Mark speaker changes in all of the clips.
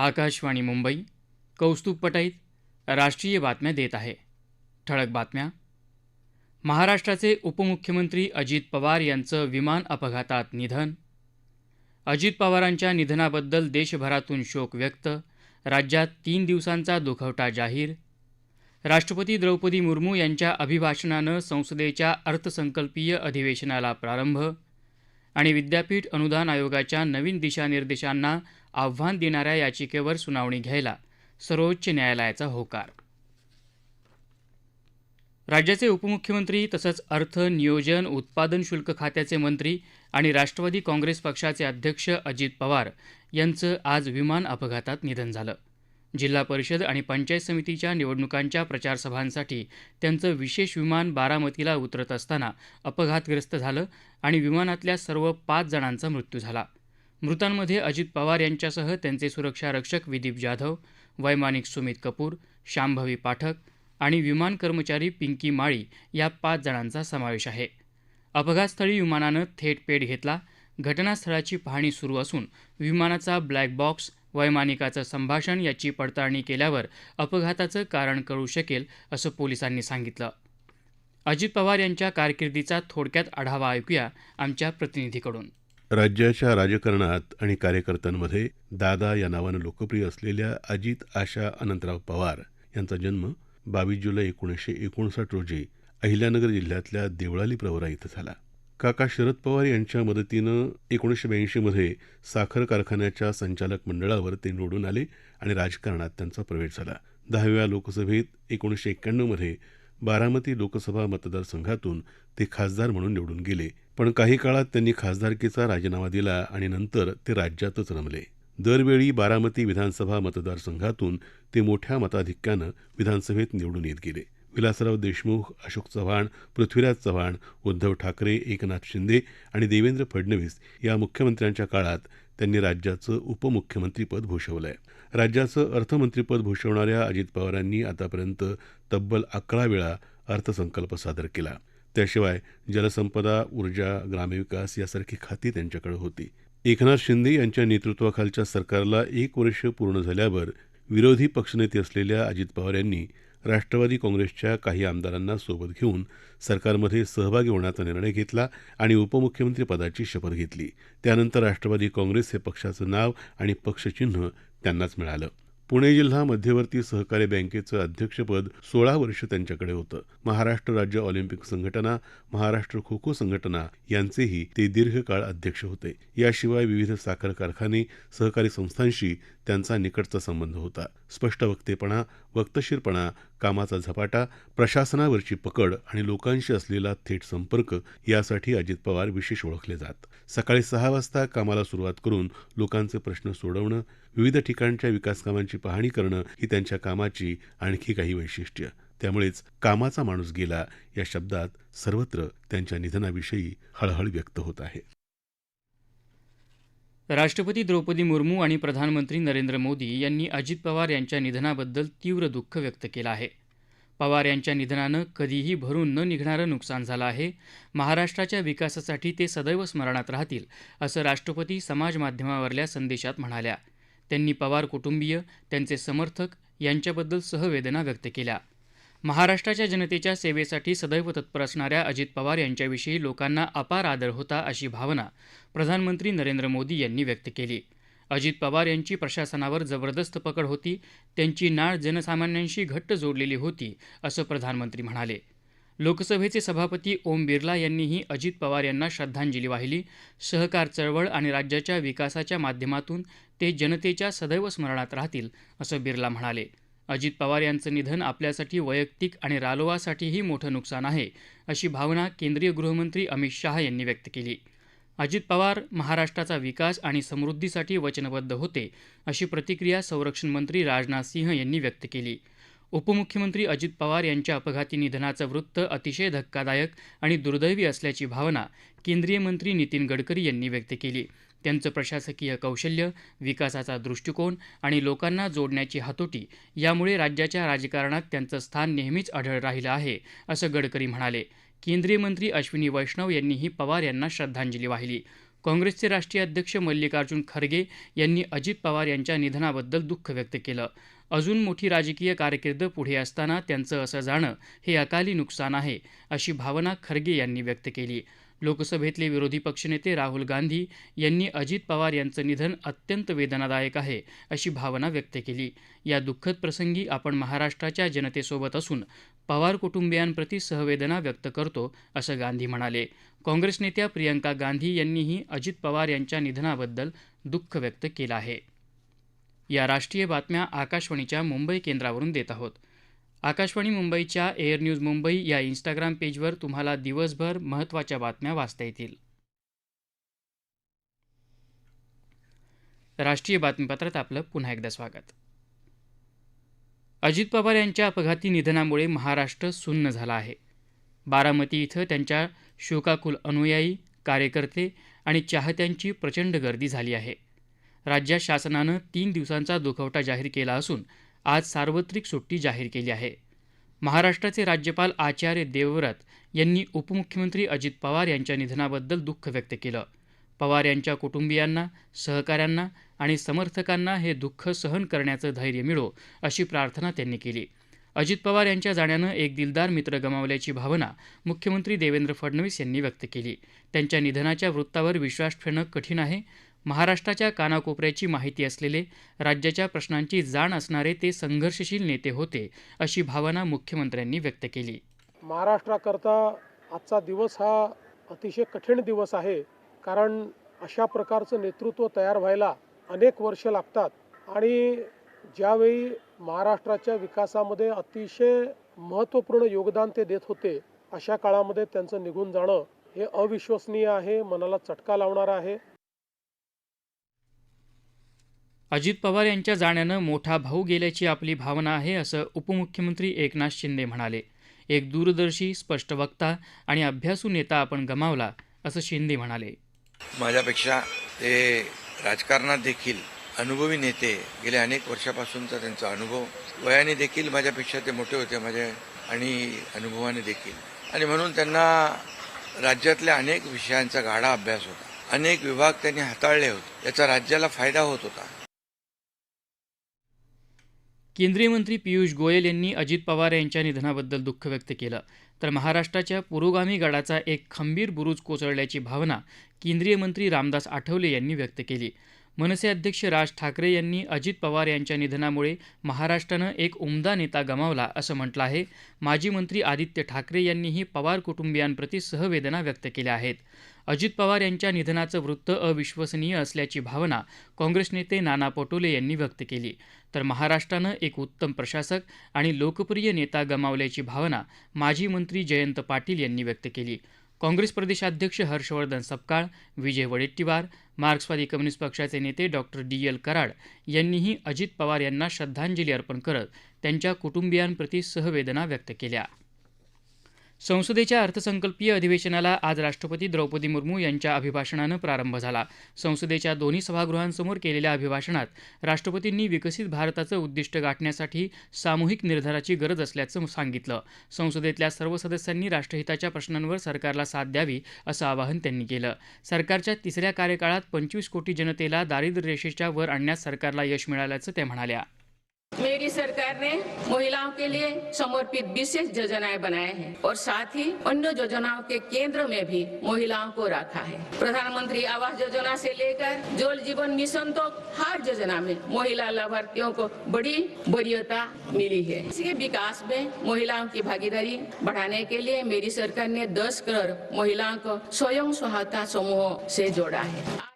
Speaker 1: आकाशवाणी मुंबई कौस्तुभ पटाईत राष्ट्रीय बातम्या देत आहे. ठळक बातम्या. महाराष्ट्राचे उपमुख्यमंत्री अजित पवार यांचं विमान अपघातात निधन. अजित पवारांच्या निधनाबद्दल देशभरातून शोक व्यक्त. राज्यात तीन दिवसांचा दुखवटा जाहीर. राष्ट्रपती द्रौपदी मुर्मू यांच्या अभिभाषणानं संसदेच्या अर्थसंकल्पीय अधिवेशनाला प्रारंभ. आणि विद्यापीठ अनुदान आयोगाच्या नवीन दिशानिर्देशांना आव्हान देणाऱ्या याचिकेवर सुनावणी घ्यायला सर्वोच्च न्यायालयाचा होकार. राज्याचे उपमुख्यमंत्री तसंच अर्थ नियोजन उत्पादन शुल्क खात्याचे मंत्री आणि राष्ट्रवादी काँग्रेस पक्षाचे अध्यक्ष अजित पवार यांचं आज विमान अपघातात निधन झालं. जिल्हा परिषद आणि पंचायत समितीच्या निवडणुकांच्या प्रचारसभांसाठी त्यांचं विशेष विमान बारामतीला उतरत असताना अपघातग्रस्त झालं आणि विमानातल्या सर्व पाच जणांचा मृत्यू झाला. मृतांमध्ये अजित पवार यांच्यासह त्यांचे सुरक्षा रक्षक विदीप जाधव वैमानिक सुमित कपूर शांभवी पाठक आणि विमान कर्मचारी पिंकी माळी या पाच जणांचा समावेश आहे. अपघातस्थळी विमानानं थेट पेट घेतला. घटनास्थळाची पाहणी सुरू असून विमानाचा ब्लॅक बॉक्स वैमानिकाचं संभाषण याची पडताळणी केल्यावर अपघाताचं कारण कळू शकेल असं पोलिसांनी सांगितलं. अजित पवार यांच्या कारकिर्दीचा थोडक्यात आढावा ऐकूया आमच्या प्रतिनिधीकडून.
Speaker 2: राज्याच्या राजकारणात आणि कार्यकर्त्यांमध्ये दादा या नावानं लोकप्रिय असलेल्या अजित आशा अनंतराव पवार यांचा जन्म बावीस जुलै एकोणीसशे एकोणसाठ रोजी अहिल्यानगर जिल्ह्यातल्या देवळाली प्रवरा इथं झाला. काका शरद पवार यांच्या मदतीनं एकोणीसशे ब्याऐंशीमध्ये साखर कारखान्याच्या संचालक मंडळावर ते निवडून आले आणि राजकारणात त्यांचा प्रवेश झाला. दहाव्या लोकसभेत एकोणीसशे एक्क्याण्णवमध्ये बारामती लोकसभा मतदारसंघातून ते खासदार म्हणून निवडून गेले. पण काही काळात त्यांनी खासदारकीचा राजीनामा दिला आणि नंतर ते राज्यातच रमले. दरवेळी बारामती विधानसभा मतदारसंघातून ते मोठ्या मताधिक्यानं विधानसभेत निवडून येत गेले. विलासराव देशमुख अशोक चव्हाण पृथ्वीराज चव्हाण उद्धव ठाकरे एकनाथ शिंदे आणि देवेंद्र फडणवीस या मुख्यमंत्र्यांच्या काळात त्यांनी राज्याचं उपमुख्यमंत्रीपद भूषवलं आहे राज्याचं अर्थमंत्रीपद भूषवणाऱ्या अजित पवारांनी आतापर्यंत तब्बल अकरा वेळा अर्थसंकल्प सादर केला. त्याशिवाय जलसंपदा ऊर्जा ग्रामविकास यासारखी खाती त्यांच्याकडे होती. एकनाथ शिंदे यांच्या नेतृत्वाखालच्या सरकारला एक वर्ष पूर्ण झाल्यावर विरोधी पक्षनेते असलेल्या अजित पवार यांनी राष्ट्रवादी काँग्रेसच्या काही आमदारांना सोबत घेऊन सरकारमध्ये सहभागी होण्याचा निर्णय घेतला आणि उपमुख्यमंत्रीपदाची शपथ घेतली. त्यानंतर राष्ट्रवादी काँग्रेस हे पक्षाचं नाव आणि पक्षचिन्ह त्यांनाच मिळालं. पुणे जिल्हा मध्यवर्ती सहकारी बँकेचं अध्यक्षपद सोळा वर्ष त्यांच्याकडे होतं. महाराष्ट्र राज्य ऑलिम्पिक संघटना महाराष्ट्र खो खो संघटना यांचेही ते दीर्घकाळ अध्यक्ष होते. याशिवाय विविध साखर कारखाने सहकारी संस्थांशी त्यांचा निकटचा संबंध होता. स्पष्ट वक्तेपणा वक्तशीरपणा कामाचा झपाटा प्रशासनावरची पकड आणि लोकांशी असलेला थेट संपर्क यासाठी अजित पवार विशेष ओळखले जात. सकाळी सहा वाजता कामाला सुरुवात करून लोकांचे प्रश्न सोडवणं विविध ठिकाणच्या विकासकामांची पाहणी करणं ही त्यांच्या कामाची आणखी काही वैशिष्ट्य. त्यामुळेच कामाचा माणूस गेला या शब्दात सर्वत्र त्यांच्या निधनाविषयी हळहळ व्यक्त होत आहे.
Speaker 1: राष्ट्रपती द्रौपदी मुर्मू आणि प्रधानमंत्री नरेंद्र मोदी यांनी अजित पवार यांच्या निधनाबद्दल तीव्र दुःख व्यक्त केलं आहे. पवार यांच्या निधनानं कधीही भरून न निघणारं नुकसान झालं आहे. महाराष्ट्राच्या विकासासाठी ते सदैव स्मरणात राहतील असं राष्ट्रपती समाज माध्यमावरल्या संदेशात म्हणाल्या. त्यांनी पवार कुटुंबीय त्यांचे समर्थक यांच्याबद्दल सहवेदना व्यक्त केल्या. महाराष्ट्राच्या जनतेच्या सेवेसाठी सदैव तत्पर असणाऱ्या अजित पवार यांच्याविषयी लोकांना अपार आदर होता अशी भावना प्रधानमंत्री नरेंद्र मोदी यांनी व्यक्त केली. अजित पवार यांची प्रशासनावर जबरदस्त पकड होती त्यांची नाळ जनसामान्यांशी घट्ट जोडलेली होती असं प्रधानमंत्री म्हणाले. लोकसभेचे सभापती ओम बिर्ला यांनीही अजित पवार यांना श्रद्धांजली वाहिली. सहकार चळवळ आणि राज्याच्या विकासाच्या माध्यमातून ते जनतेच्या सदैव स्मरणात राहतील असं बिर्ला म्हणाले. अजित पवार यांचं निधन आपल्यासाठी वैयक्तिक आणि रालोआसाठीही मोठं नुकसान आहे अशी भावना केंद्रीय गृहमंत्री अमित शहा यांनी व्यक्त केली. अजित पवार महाराष्ट्राचा विकास आणि समृद्धीसाठी वचनबद्ध होते अशी प्रतिक्रिया संरक्षण मंत्री राजनाथ सिंह यांनी व्यक्त केली. उपमुख्यमंत्री अजित पवार यांच्या अपघाती निधनाचं वृत्त अतिशय धक्कादायक आणि दुर्दैवी असल्याची भावना केंद्रीय मंत्री नितीन गडकरी यांनी व्यक्त केली. त्यांचं प्रशासकीय कौशल्य विकासाचा दृष्टिकोन आणि लोकांना जोडण्याची हातोटी यामुळे राज्याच्या राजकारणात त्यांचं स्थान नेहमीच आढळ राहिलं आहे असं गडकरी म्हणाले. केंद्रीय मंत्री अश्विनी वैष्णव यांनीही पवार यांना श्रद्धांजली वाहिली. काँग्रेसचे राष्ट्रीय अध्यक्ष मल्लिकार्जुन खरगे यांनी अजित पवार यांच्या निधनाबद्दल दुःख व्यक्त केलं. अजून मोठी राजकीय कारकीर्द पुढे असताना त्यांचं असं जाणं हे अकाली नुकसान आहे अशी भावना खरगे यांनी व्यक्त केली. लोकसभेतले विरोधी पक्षनेते राहुल गांधी यांनी अजित पवार यांचं निधन अत्यंत वेदनादायक आहे अशी भावना व्यक्त केली. या दुःखद प्रसंगी आपण महाराष्ट्राच्या जनतेसोबत असून पवार कुटुंबियांप्रती सहवेदना व्यक्त करतो असं गांधी म्हणाले. काँग्रेस नेत्या प्रियंका गांधी यांनीही अजित पवार यांच्या निधनाबद्दल दुःख व्यक्त केलं आहे. या राष्ट्रीय बातम्या आकाशवाणीच्या मुंबई केंद्रावरून देत आहोत. आकाशवाणी मुंबईच्या एअर न्यूज मुंबई या इंस्टाग्राम पेजवर तुम्हाला दिवसभर महत्त्वाच्या बातम्या वाचता येतील. राष्ट्रीय बातमीपत्रात आपलं पुन्हा एकदा स्वागत. अजित पवार यांच्या अपघाती निधनामुळे महाराष्ट्र सुन्न झाला आहे. बारामती इथं त्यांच्या शोकाकुल अनुयायी कार्यकर्ते आणि चाहत्यांची प्रचंड गर्दी झाली आहे. राज्यात शासनानं तीन दिवसांचा दुखवटा जाहीर केला असून आज सार्वत्रिक सुट्टी जाहीर केली आहे. महाराष्ट्राचे राज्यपाल आचार्य देवव्रत यांनी उपमुख्यमंत्री अजित पवार यांच्या निधनाबद्दल दुःख व्यक्त केलं. पवार यांच्या कुटुंबियांना सहकाऱ्यांना आणि समर्थकांना हे दुःख सहन करण्याचं धैर्य मिळो अशी प्रार्थना त्यांनी केली. अजित पवार यांच्या जाण्यानं एक दिलदार मित्र गमावल्याची भावना मुख्यमंत्री देवेंद्र फडणवीस यांनी व्यक्त केली. त्यांच्या निधनाच्या वृत्तावर विश्वास ठेवणं कठीण आहे महाराष्ट्राच्या कानाकोपऱ्याची माहिती असलेले राज्याच्या प्रश्नांची जाण असणारे ते संघर्षशील नेते होते अशी भावना मुख्यमंत्र्यांनी व्यक्त केली.
Speaker 3: महाराष्ट्राकरता आजचा दिवस हा अतिशय कठीण दिवस आहे कारण अशा प्रकारचं नेतृत्व तयार व्हायला अनेक वर्ष लागतात आणि ज्यावेळी महाराष्ट्राच्या विकासामध्ये अतिशय महत्त्वपूर्ण योगदान ते देत होते अशा काळामध्ये त्यांचं निघून जाणं हे अविश्वसनीय आहे मनाला चटका लावणारं आहे.
Speaker 1: अजित पवार यांच्या जाण्यानं मोठा भाऊ गेल्याची आपली भावना आहे असं उपमुख्यमंत्री एकनाथ शिंदे म्हणाले. एक दूरदर्शी स्पष्ट वक्ता आणि अभ्यासू नेता आपण गमावला असं शिंदे म्हणाले.
Speaker 4: माझ्यापेक्षा ते राजकारणात देखील अनुभवी नेते गेल्या अनेक वर्षापासूनचा त्यांचा अनुभव वयाने देखील माझ्यापेक्षा ते मोठे होते माझ्या आणि अनुभवाने देखील. आणि म्हणून त्यांना राज्यातल्या अनेक विषयांचा गाढा अभ्यास होता. अनेक विभाग त्यांनी हाताळले होते. याचा राज्याला फायदा होत होता.
Speaker 1: केंद्रीय मंत्री पियुष गोयल यांनी अजित पवार यांच्या निधनाबद्दल दुःख व्यक्त केलं. तर महाराष्ट्राच्या पुरोगामी गडाचा एक खंबीर बुरुज कोसळल्याची भावना केंद्रीय मंत्री रामदास आठवले यांनी व्यक्त केली. मनसे अध्यक्ष राज ठाकरे यांनी अजित पवार यांच्या निधनामुळे महाराष्ट्रानं एक उमदा नेता गमावला असं म्हटलं आहे. माजी मंत्री आदित्य ठाकरे यांनीही पवार कुटुंबियांप्रती सहवेदना व्यक्त केल्या आहेत. अजित पवार यांच्या निधनाचं वृत्त अविश्वसनीय असल्याची भावना काँग्रेस नेते नाना पटोले यांनी व्यक्त केली. तर महाराष्ट्रानं एक उत्तम प्रशासक आणि लोकप्रिय नेता गमावल्याची भावना माजी मंत्री जयंत पाटील यांनी व्यक्त केली. काँग्रेस प्रदेशाध्यक्ष हर्षवर्धन सपकाळ विजय वडेट्टीवार मार्क्सवादी कम्युनिस्ट पक्षाचे नेते डॉक्टर डी. एल. कराड यांनीही अजित पवार यांना श्रद्धांजली अर्पण करत त्यांच्या कुटुंबियांप्रती सहवेदना व्यक्त केल्या. संसदेच्या अर्थसंकल्पीय अधिवेशनाला आज राष्ट्रपती द्रौपदी मुर्मू यांच्या अभिभाषणानं प्रारंभ झाला. संसदेच्या दोन्ही सभागृहांसमोर केलेल्या अभिभाषणात राष्ट्रपतींनी विकसित भारताचं उद्दिष्ट गाठण्यासाठी सामूहिक निर्धाराची गरज असल्याचं सांगितलं. संसदेतल्या सर्व सदस्यांनी राष्ट्रहिताच्या प्रश्नांवर सरकारला साथ द्यावी असं आवाहन त्यांनी केलं. सरकारच्या तिसऱ्या कार्यकाळात पंचवीस कोटी जनतेला दारिद्र्य रेषेच्या वर आणण्यात सरकारला यश मिळाल्याचं त्या म्हणाल्या.
Speaker 5: मेरी सरकार ने महिलाओं के लिए समर्पित विशेष योजनाएं बनाए हैं और साथ ही अन्य योजनाओं के केंद्र में भी महिलाओं को रखा है। प्रधानमंत्री आवास योजना से लेकर जल जीवन मिशन तक हर योजना में महिला लाभार्थियों को बड़ी वरीयता मिली है। इसके विकास में महिलाओं की भागीदारी बढ़ाने के लिए मेरी सरकार ने दस करोड़ महिलाओं को स्वयं सहायता समूह से जोड़ा है।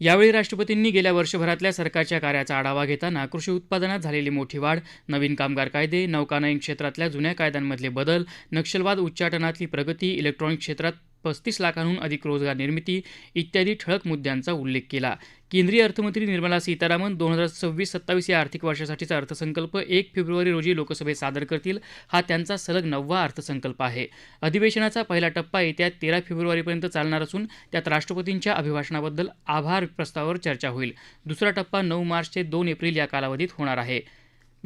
Speaker 1: यावेळी राष्ट्रपतींनी गेल्या वर्षभरातल्या सरकारच्या कार्याचा आढावा घेताना कृषी उत्पादनात झालेली मोठी वाढ नवीन कामगार कायदे नौकानयन क्षेत्रातल्या जुन्या कायद्यांमधले बदल नक्षलवाद उच्चाटनातली प्रगती इलेक्ट्रॉनिक क्षेत्रात पस्तीस लाखांहून अधिक रोजगार निर्मिती इत्यादी ठळक मुद्द्यांचा उल्लेख केला. केंद्रीय अर्थमंत्री निर्मला सीतारामन दोन हजार सव्वीस सत्तावीस या आर्थिक वर्षासाठीचा अर्थसंकल्प एक फेब्रुवारी रोजी लोकसभेत सादर करतील हा त्यांचा सलग नववा अर्थसंकल्प आहे. अधिवेशनाचा पहिला टप्पा येत्या तेरा फेब्रुवारीपर्यंत चालणार असून त्यात राष्ट्रपतींच्या अभिभाषणाबद्दल आभार प्रस्तावावर चर्चा होईल. दुसरा टप्पा नऊ मार्च ते दोन एप्रिल या कालावधीत होणार आहे.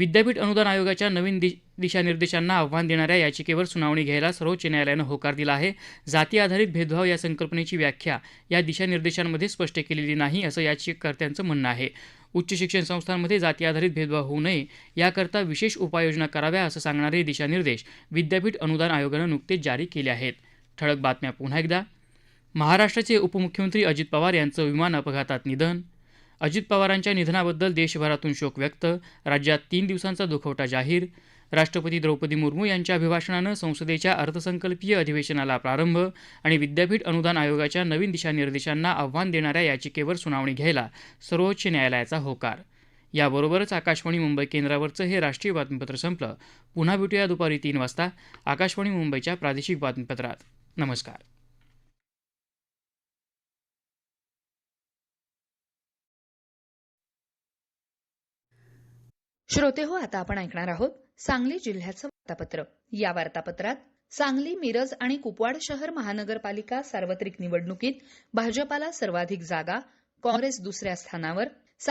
Speaker 1: विद्यापीठ अनुदान आयोगाच्या नवीन दि दिशानिर्देशांना आव्हान देणाऱ्या याचिकेवर सुनावणी घ्यायला सर्वोच्च न्यायालयानं होकार दिला आहे. जाती आधारित भेदभाव या संकल्पनेची व्याख्या या दिशानिर्देशांमध्ये स्पष्ट केलेली नाही असं याचिकाकर्त्यांचं म्हणणं आहे. उच्च शिक्षण संस्थांमध्ये जाती आधारित भेदभाव होऊ नये याकरता विशेष उपाययोजना कराव्या असं सांगणारे दिशानिर्देश विद्यापीठ अनुदान आयोगानं नुकतेच जारी केले आहेत. ठळक बातम्या पुन्हा एकदा. महाराष्ट्राचे उपमुख्यमंत्री अजित पवार यांचं विमान अपघातात निधन अजित पवारांच्या निधनाबद्दल देशभरातून शोक व्यक्त राज्यात तीन दिवसांचा दुखवटा जाहीर. राष्ट्रपती द्रौपदी मुर्मू यांच्या अभिभाषणानं संसदेच्या अर्थसंकल्पीय अधिवेशनाला प्रारंभ आणि विद्यापीठ अनुदान आयोगाच्या नवीन दिशानिर्देशांना आव्हान देणाऱ्या याचिकेवर सुनावणी घ्यायला सर्वोच्च न्यायालयाचा होकार. याबरोबरच आकाशवाणी मुंबई केंद्रावरचं हे राष्ट्रीय बातमीपत्र संपलं. पुन्हा भेटूया दुपारी तीन वाजता. आकाशवाणी मुंबईच्या प्रादेशिक बातमीपत्रात. नमस्कार.
Speaker 6: श्रोते हो आता आपण ऐकणार आहोत सांगली जिल्ह्याचं वार्तापत्र. या वार्तापत्रात सांगली मिरज आणि कुपवाड शहर महानगरपालिका सार्वत्रिक निवडणुकीत भाजपाला सर्वाधिक जागा काँग्रेस दुसऱ्या स्थानावर